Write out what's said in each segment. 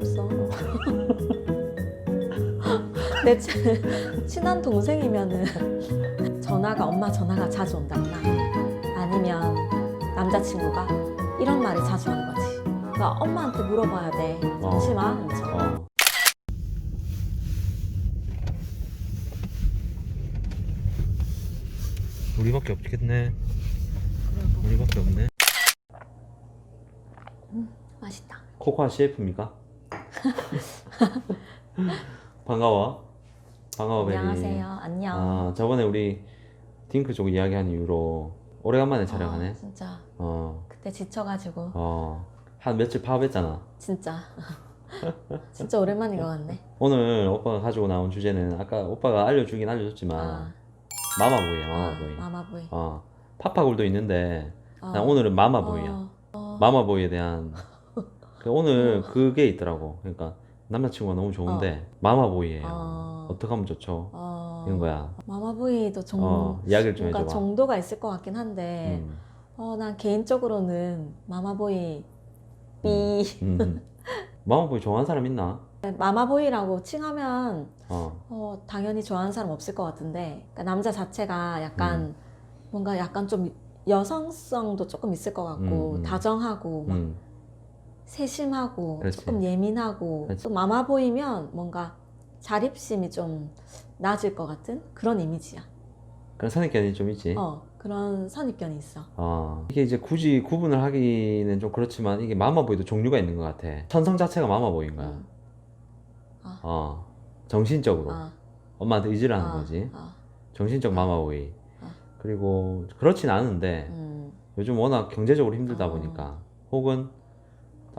없어. 내 치- 친한 동생이면은 전화가 엄마 전화가 자주 온다거나 아니면 남자친구가 이런 말을 자주 하는 거지. 나 엄마한테 물어봐야 돼. 어. 잠시만. 하면서. 어. 우리밖에 없겠네. 우리밖에 없네. 맛있다. 코코아 CF입니까? 반가워. 반가워 베리. 안녕하세요. 안녕. 아 저번에 우리 딩크 쪽 이야기한 이후로 오래간만에 촬영하네. 어, 진짜 어. 그때 지쳐가지고 어. 한 며칠 파업했잖아. 진짜 진짜 오랜만인 것 같네. 오늘 오빠가 가지고 나온 주제는 아까 오빠가 알려주긴 알려줬지만 아, 마마보이야 아, 마마보이. 마마보이. 어. 파파굴도 있는데 어. 난 오늘은 마마보이야. 어, 어. 마마보이에 대한 그 오늘 그게 있더라고. 그러니까 남자친구가 너무 좋은데 마마보이예요. 어. 어. 떻게 하면 좋죠? 어. 이런 거야. 마마보이도 정, 어, 이야기를 좀 뭔가 해줘봐. 정도가 있을 것 같긴 한데, 음. 어, 난 개인적으로는 마마보이 B, 음. 마마보이 좋아하는 사람 있나? 마마보이라고 칭하면 어. 어, 당연히 좋아하는 사람 없을 것 같은데, 그러니까 남자 자체가 약간 음. 뭔가 약간 좀 여성성도 조금 있을 것 같고, 음, 음. 다정하고 막 음. 세심하고 그렇지. 조금 예민하고 그렇지. 또 마마 보이면 뭔가 자립심이 좀 낮을 것 같은 그런 이미지야. 그런 선입견이 좀 있지. 어 그런 선입견이 있어. 어. 이게 이제 굳이 구분을 하기는 좀 그렇지만 이게 마마보이도 종류가 있는 것 같아. 천성 자체가 마마보이인 거야. 음. 아, 어. 정신적으로. 아, 엄마한테 의지를 하는 아, 거지. 아, 정신적 마마보이. 아. 그리고 그렇진 않은데 음, 요즘 워낙 경제적으로 힘들다 어. 보니까 혹은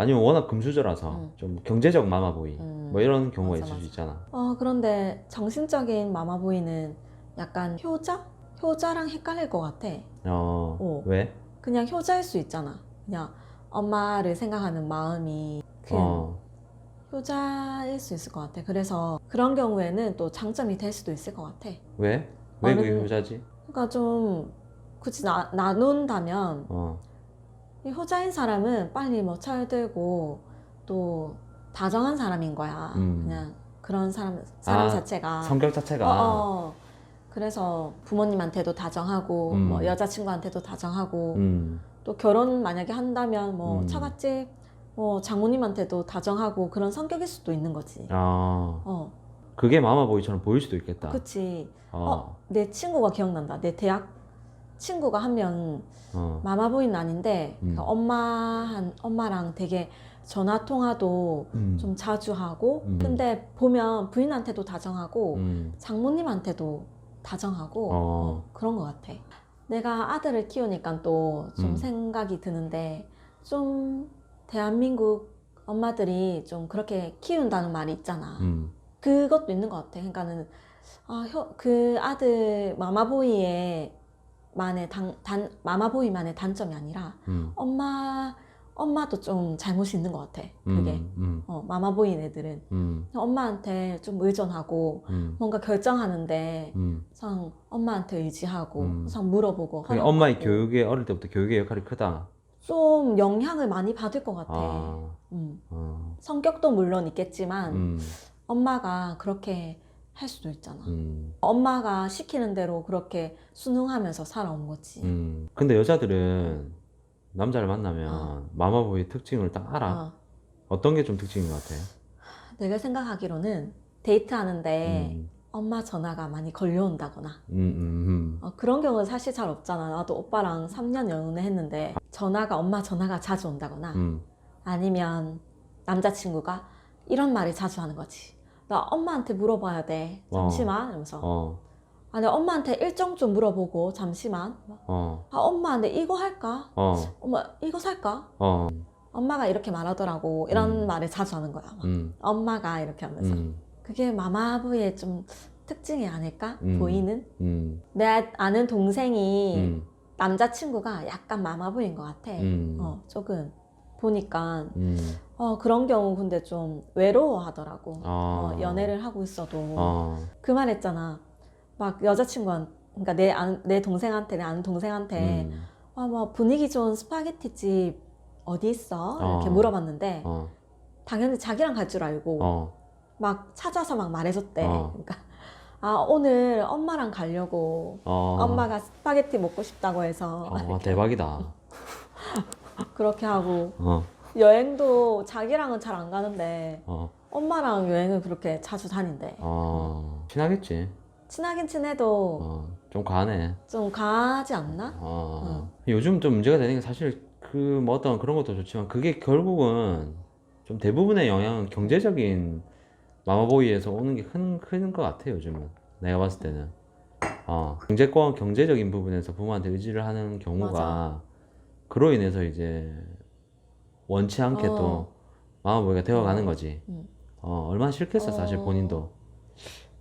아니면 워낙 금수저라서 음. 좀 경제적 마마보이 음. 뭐 이런 경우가 맞아, 있을 수 맞아. 있잖아. 어 그런데 정신적인 마마 보이는 약간 효자? 효자랑 헷갈릴 것 같아. 어. 어. 왜? 그냥 효자일 수 있잖아. 그냥 엄마를 생각하는 마음이 큰 어. 효자일 수 있을 것 같아. 그래서 그런 경우에는 또 장점이 될 수도 있을 것 같아. 왜? 왜 그게 어른- 효자지? 그러니까 좀 굳이 나, 나눈다면 어. 이 효자인 사람은 빨리 뭐 철들고 또 다정한 사람인 거야. 음. 그냥 그런 사람 사람 아, 자체가. 성격 자체가 어, 어. 그래서 부모님한테도 다정하고 음. 뭐 여자친구한테도 다정하고 음. 또 결혼 만약에 한다면 뭐 음. 처갓집 뭐 장모님한테도 다정하고 그런 성격일 수도 있는 거지. 아. 어, 그게 마마보이처럼 보일 수도 있겠다. 그치. 어. 내 친구가 기억난다. 내 대학 친구가 한명 어. 마마보이는 아닌데 음. 그 엄마 한 엄마랑 되게 전화 통화도 음. 좀 자주 하고 음. 근데 보면 부인한테도 다정하고 음. 장모님한테도 다정하고 어. 어, 그런 것 같아. 내가 아들을 키우니까 또 좀 음. 생각이 드는데 좀 대한민국 엄마들이 좀 그렇게 키운다는 말이 있잖아. 음. 그것도 있는 것 같아. 그러니까는 아, 혀- 그 아들 마마보이의 만의 단, 단 마마보이만의 단점이 아니라 음. 엄마 엄마도 좀 잘못이 있는 것 같아. 그게 음. 음. 어, 마마보이인 애들은 음. 엄마한테 좀 의존하고 음. 뭔가 결정하는데 음. 항상 엄마한테 의지하고 음. 항상 물어보고 허락받고 엄마의 교육에 어릴 때부터 교육의 역할이 크다. 좀 영향을 많이 받을 것 같아. 아. 음. 어. 성격도 물론 있겠지만 음. 엄마가 그렇게 할 수도 있잖아. 음. 엄마가 시키는 대로 그렇게 순응하면서 살아온 거지. 음. 근데 여자들은 남자를 만나면 어. 마마보이 특징을 딱 알아. 어. 어떤 게 좀 특징인 것 같아? 내가 생각하기로는 데이트하는데 음. 엄마 전화가 많이 걸려온다거나 음. 음. 어, 그런 경우는 사실 잘 없잖아. 나도 오빠랑 3년 연애 했는데 전화가 엄마 전화가 자주 온다거나 음. 아니면 남자친구가 이런 말을 자주 하는 거지. 나 엄마한테 물어봐야 돼. 잠시만. 이러면서. 어. 아니, 엄마한테 일정 좀 물어보고, 잠시만. 어. 아, 엄마, 근데 이거 할까? 어. 엄마, 이거 살까? 어. 엄마가 이렇게 말하더라고. 이런 음. 말을 자주 하는 거야. 막. 음. 엄마가 이렇게 하면서. 음. 그게 마마부의 좀 특징이 아닐까? 음. 보이는? 음. 내 아는 동생이 음. 남자친구가 약간 마마부인 것 같아. 음. 어, 조금. 보니까 음. 어, 그런 경우 근데 좀 외로워하더라고. 아. 어, 연애를 하고 있어도 어. 그말 했잖아. 막 여자친구한 그러니까 내, 아는, 내 동생한테 내 아는 동생한테 음. 아, 뭐 분위기 좋은 스파게티 집 어디 있어? 이렇게 어. 물어봤는데 어. 당연히 자기랑 갈 줄 알고 어. 막 찾아서 막 말해줬대. 어. 그러니까 아 오늘 엄마랑 가려고 어. 엄마가 스파게티 먹고 싶다고 해서 어, 대박이다. 그렇게 하고 어. 여행도 자기랑은 잘 안 가는데 어. 엄마랑 여행을 그렇게 자주 다닌대. 어. 친하겠지. 친하긴 친해도 어. 좀 과하네. 좀 가지 않나? 어. 요즘 좀 문제가 되는 게 사실 그 뭐 어떤 그런 것도 좋지만 그게 결국은 좀 대부분의 영향은 경제적인 마마보이에서 오는 게 큰, 큰 것 같아요, 요즘은. 내가 봤을 때는. 어, 경제권, 경제적인 부분에서 부모한테 의지를 하는 경우가 맞아. 그로 인해서 이제 원치 않게 어. 또 마마보이가 되어가는 어. 거지. 음. 어, 얼마나 싫겠어, 사실 어. 본인도.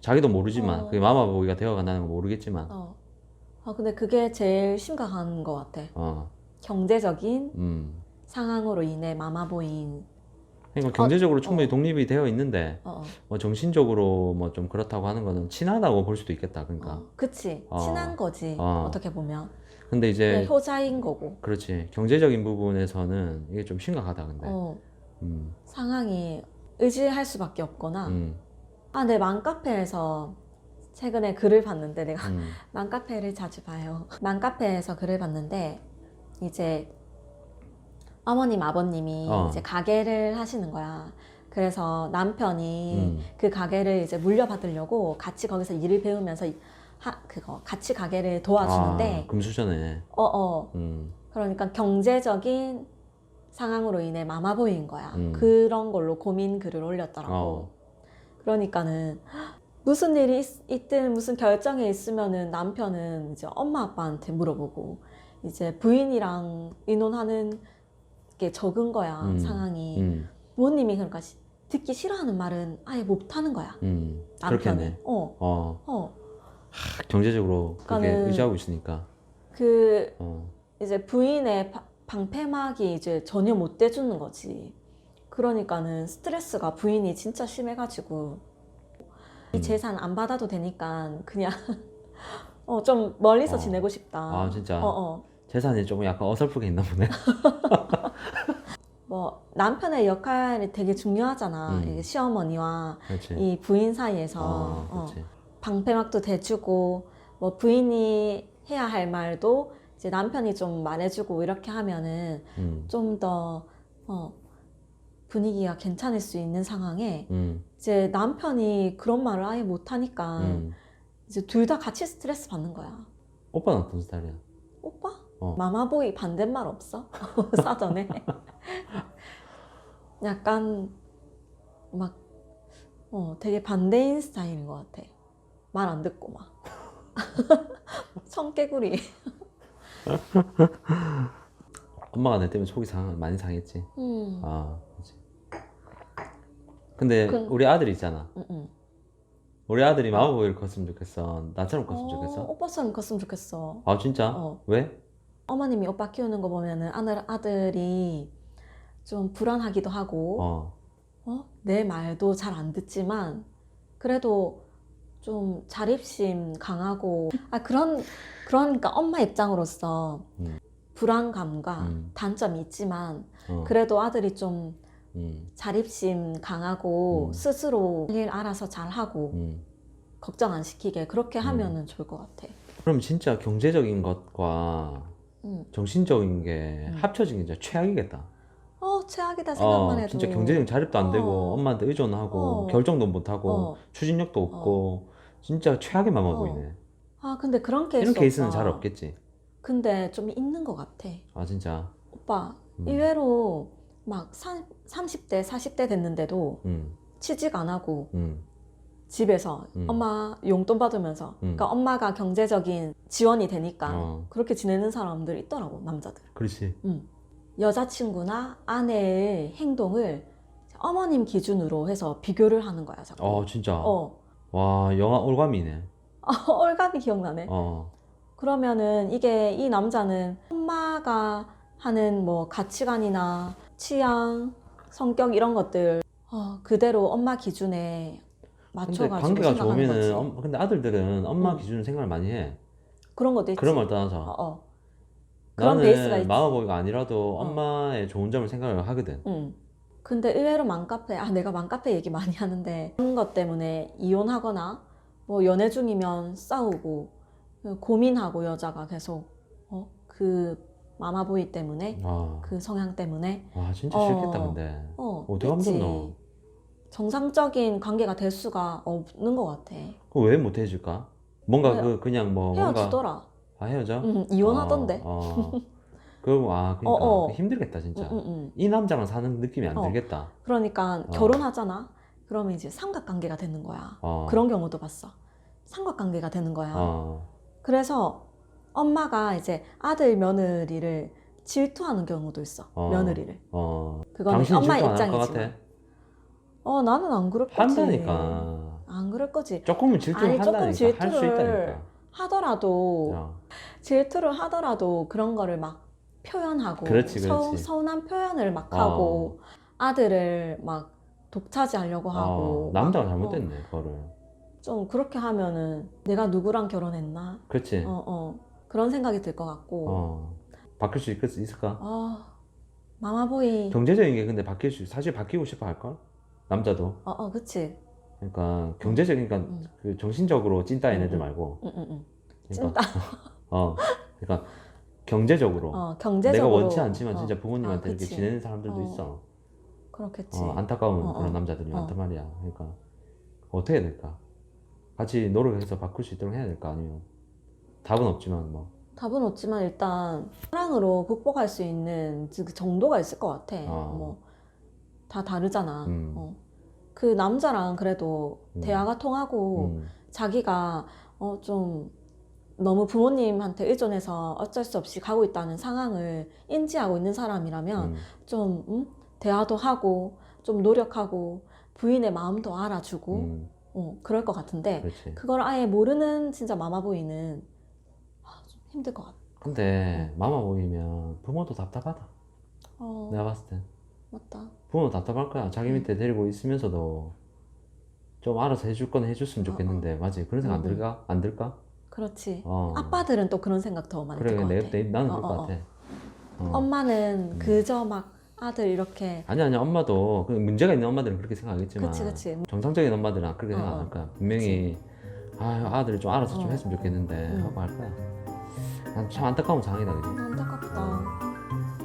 자기도 모르지만, 어. 그게 마마보이가 되어간다는 건 모르겠지만, 어. 아 근데 그게 제일 심각한 것 같아. 어, 경제적인 음. 상황으로 인해 마마보이인 그러니까 경제적으로 충분히 어. 독립이 되어 있는데, 어, 어. 뭐 정신적으로 뭐 좀 그렇다고 하는 거는 친하다고 볼 수도 있겠다. 그러니까. 어, 그치 어. 친한 거지 어. 어. 떻게 보면 근데 이제 그냥 효자인 거고 그렇지 경제적인 부분에서는 이게 좀 심각하다. 근데. 어, 음. 상황이 의지할 수밖에 없거나 음. 아, 내 맘카페에서 최근에 글을 봤는데 내가 음. 맘카페를 자주 봐요. 맘카페에서 글을 봤는데 이제 어머님 아버님이 어. 이제 가게를 하시는 거야. 그래서 남편이 음. 그 가게를 이제 물려받으려고 같이 거기서 일을 배우면서 이- 하, 그거 같이 가게를 도와주는데 아, 금수저네. 어어 음. 그러니까 경제적인 상황으로 인해 마마보이인 거야. 음. 그런 걸로 고민 글을 올렸더라고. 어. 그러니까는 무슨 일이 있, 있든 무슨 결정이 있으면은 남편은 이제 엄마 아빠한테 물어보고 이제 부인이랑 의논하는 게 적은 거야 음. 상황이 음. 부모님이 그러니까 시- 듣기 싫어하는 말은 아예 못 하는 거야 음. 남편은 그렇겠네. 어 어 어. 경제적으로 그게 그러니까는- 의지하고 있으니까. 그 어. 이제 부인의 바- 방패막이 이제 전혀 못 대주는 거지. 그러니까는 스트레스가 부인이 진짜 심해가지고 이 음. 재산 안 받아도 되니까 그냥 어, 좀 멀리서 어. 지내고 싶다. 아, 진짜? 어, 어. 재산이 조금 약간 어설프게 있나 보네. 뭐 남편의 역할이 되게 중요하잖아. 음. 이게 시어머니와 그렇지. 이 부인 사이에서 어, 어, 그렇지. 방패막도 대주고 뭐 부인이 해야 할 말도 이제 남편이 좀 말해주고 이렇게 하면은 음. 좀더 어, 분위기가 괜찮을 수 있는 상황에 음. 이제 남편이 그런 말을 아예 못 하니까 음. 이제 둘 다 같이 스트레스 받는 거야. 오빠는 어떤 스타일이야? 오빠? 어. 마마보이 반대말 없어? 사전에. 약간 막 어, 되게 반대인 스타일인 것 같아. 말 안 듣고 막. 성개구리. 엄마가 내 때문에 속이 상 많이 상했지. 음. 아, 그렇지. 근데 그- 우리 아들이 있잖아. 음, 음. 우리 아들이 마법을 컸으면 좋겠어. 나처럼 컸으면 어, 좋겠어. 오빠처럼 컸으면 좋겠어. 아 진짜? 어. 왜? 어머님이 오빠 키우는 거 보면은 아들, 아들이 좀 불안하기도 하고 어. 어? 내 말도 잘 안 듣지만 그래도 좀 자립심 강하고 아 그런 그러니까 엄마 입장으로서 음. 불안감과 음. 단점이 있지만 어. 그래도 아들이 좀 음. 자립심 강하고 음. 스스로 일 알아서 잘 하고 음. 걱정 안 시키게 그렇게 음. 하면은 좋을 것 같아. 그럼 진짜 경제적인 것과 음. 정신적인 게 음. 합쳐진 게 진짜 최악이겠다. 어 최악이다 생각만 어, 해도 진짜 경제적 자립도 안 되고 어. 엄마한테 의존하고 어. 결정도 못 하고 어. 추진력도 없고 진짜 최악의 마마 어. 보이네. 아 근데 그런 케이스 이런 케이스는 오빠. 잘 없겠지. 근데 좀 있는 것 같아. 아 진짜. 오빠 음. 의외로 막 사, 30대 40대 됐는데도 음. 취직 안 하고 음. 집에서 음. 엄마 용돈 받으면서 음. 그러니까 엄마가 경제적인 지원이 되니까 어. 그렇게 지내는 사람들 있더라고 남자들 그렇지. 음. 여자친구나 아내의 행동을 어머님 기준으로 해서 비교를 하는 거야 자꾸 어 진짜. 어. 와 영화 올감이네. 얼감이 기억나네 어. 그러면은 이게 이 남자는 엄마가 하는 뭐 가치관이나 취향, 성격 이런 것들 어, 그대로 엄마 기준에 근데 맞춰가지고 관계가 생각하는 거지. 좋으면은 엄- 근데 아들들은 엄마 음. 기준으로 생각을 많이 해. 그런 것도 있지. 그런 걸 어, 떠나서 어. 그런 베이스가 나는 있지. 마마보이가 아니라도 어. 엄마의 좋은 점을 생각을 하거든. 응. 근데 의외로 맘카페, 아, 내가 맘카페 얘기 많이 하는데, 그런 것 때문에 이혼하거나, 뭐 연애 중이면 싸우고, 그 고민하고 여자가 계속, 어, 그 마마보이 때문에, 아, 그 성향 때문에, 와 진짜 어. 싫겠다 근데. 어, 어떻게 하면. 좋노? 정상적인 관계가 될 수가 없는 것 같아. 그거 왜못 해줄까? 뭔가 헤어- 그 그냥 뭐 뭔가 헤어지더라. 아 헤어져? 응, 이혼하던데. 어, 어. 그리고 아 그러니까 어, 어. 힘들겠다 진짜. 응, 응, 응. 이 남자랑 사는 느낌이 안 어. 들겠다. 그러니까 어. 결혼하잖아. 그러면 이제 삼각관계가 되는 거야. 어. 그런 경우도 봤어. 삼각관계가 되는 거야. 어. 그래서 엄마가 이제 아들 며느리를 질투하는 경우도 있어. 어. 며느리를. 어. 그거는 당신 엄마 질투 안할 것 입장이지만. 같아? 어 나는 안 그럴 거지. 한다니까. 안 그럴 거지. 조금은 질투를 아니, 조금 한다니까. 할 수 질투를 있다니까. 하더라도 어. 질투를 하더라도 그런 거를 막 표현하고 그렇지, 서, 그렇지. 서 운한 표현을 막 어. 하고 아들을 막 독차지하려고 하고 어, 남자가 막, 잘못됐네 그거를. 어, 좀 그렇게 하면은 내가 누구랑 결혼했나 그렇지. 어, 어. 그런 생각이 들 것 같고 어. 바뀔 수 있, 있을까? 어, 마마보이 경제적인 게 근데 바뀔 수 사실 바뀌고 싶어 할걸? 남자도. 어, 어 그치 그러니까 경제적인 그러니까 응. 그 정신적으로 찐따인 응, 애들 응. 말고. 응, 응, 응. 그러니까, 찐따 어. 그러니까 경제적으로. 어, 내가 경제적으로 원치 않지만 어, 진짜 부모님한테 아, 이렇게 그치. 지내는 사람들도 어. 있어. 그렇겠지 어, 안타까운 어, 어. 그런 남자들이 어. 많단 말이야. 그러니까 어떻게 해야 될까? 같이 노력해서 바꿀 수 있도록 해야 될까? 아니면 답은 없지만 뭐. 답은 없지만 일단 사랑으로 극복할 수 있는 그 정도가 있을 것 같아. 어. 뭐다 다르잖아. 음. 어. 그 남자랑 그래도 음. 대화가 통하고 음. 자기가 어 좀 너무 부모님한테 의존해서 어쩔 수 없이 가고 있다는 상황을 인지하고 있는 사람이라면 음. 좀 음? 대화도 하고 좀 노력하고 부인의 마음도 알아주고 음. 어, 그럴 것 같은데 그렇지. 그걸 아예 모르는 진짜 마마보이는 아, 좀 힘들 것 같아. 근데 마마 보이면 부모도 답답하다. 어, 내가 봤을 때 맞다. 부모 답답할 거야. 자기 음. 밑에 데리고 있으면서도 좀 알아서 해줄 건 해줬으면 어, 좋겠는데 맞지? 그런 생각 안 음, 음. 들까? 안 들까? 그렇지. 어. 아빠들은 또 그런 생각 더 많이 그래 들것 내, 같아. 내, 나는 어, 그럴 것 어, 어. 같아. 어. 엄마는 음. 그저 막 아들 이렇게 아니 아니 엄마도 그 문제가 있는 엄마들은 그렇게 생각하겠지만 그치 그치. 정상적인 엄마들은 그렇게 어, 생각 안 어. 할 거야. 분명히 아 아들 좀 알아서 좀 어. 했으면 좋겠는데 음. 하고 할 거야. 난 참 안타까운 상황이다 그지? 안타깝다.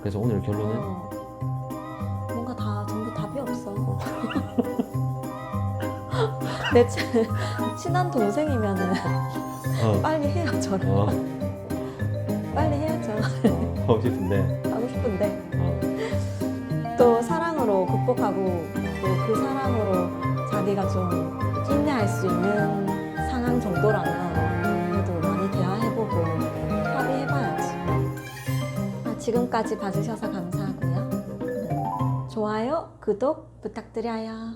그래서 오늘 결론은 어. 뭔가 다 전부 답이 없어. 내 친- 친한 동생이면은 어, 빨리 헤어져라. 어, 빨리 헤어져. 어, 하고 싶은데 하고 싶은데 어, 또 사랑으로 극복하고 또 그 사랑으로 자기가 좀 인내할 수 있는 상황 정도라면 그래도 많이 대화해보고 협의해봐야지. 아, 지금까지 봐주셔서 감사하고요. 좋아요, 구독 부탁드려요.